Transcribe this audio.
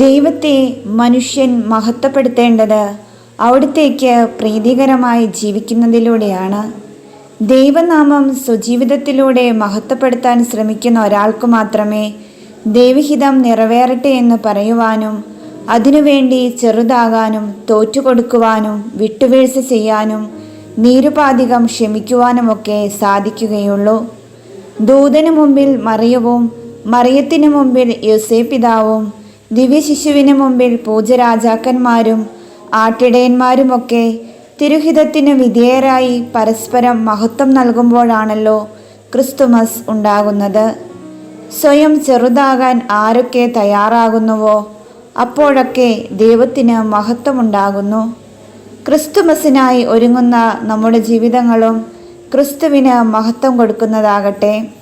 ദൈവത്തെ മനുഷ്യൻ മഹത്വപ്പെടുത്തേണ്ടത് അവിടുത്തേക്ക് പ്രീതികരമായി ജീവിക്കുന്നതിലൂടെയാണ്. ദൈവനാമം സ്വജീവിതത്തിലൂടെ മഹത്വപ്പെടുത്താൻ ശ്രമിക്കുന്ന ഒരാൾക്ക് മാത്രമേ ദൈവഹിതം നിറവേറട്ടെ എന്ന് പറയുവാനും അതിനുവേണ്ടി ചെറുതാകാനും തോറ്റുകൊടുക്കുവാനും വിട്ടുവീഴ്ച ചെയ്യാനും നീരുപാധികം ക്ഷമിക്കുവാനുമൊക്കെ സാധിക്കുകയുള്ളൂ. ദൂതനു മുമ്പിൽ മറിയവും മറിയത്തിനു മുമ്പിൽ യോസേപിതാവും ദിവ്യശിശുവിന് മുമ്പിൽ പൂജരാജാക്കന്മാരും ആട്ടിടയന്മാരുമൊക്കെ തിരുഹിതത്തിന് വിധേയരായി പരസ്പരം മഹത്വം നൽകുമ്പോഴാണല്ലോ ക്രിസ്തുമസ് ഉണ്ടാകുന്നത്. സ്വയം ചെറുതാകാൻ ആരൊക്കെ തയ്യാറാകുന്നുവോ അപ്പോഴൊക്കെ ദൈവത്തിന് മഹത്വമുണ്ടാകുന്നു ക്രിസ്തുമസിനായി ഒരുങ്ങുന്ന നമ്മുടെ ജീവിതങ്ങളും ക്രിസ്തുവിന് മഹത്വം കൊടുക്കുന്നതാകട്ടെ.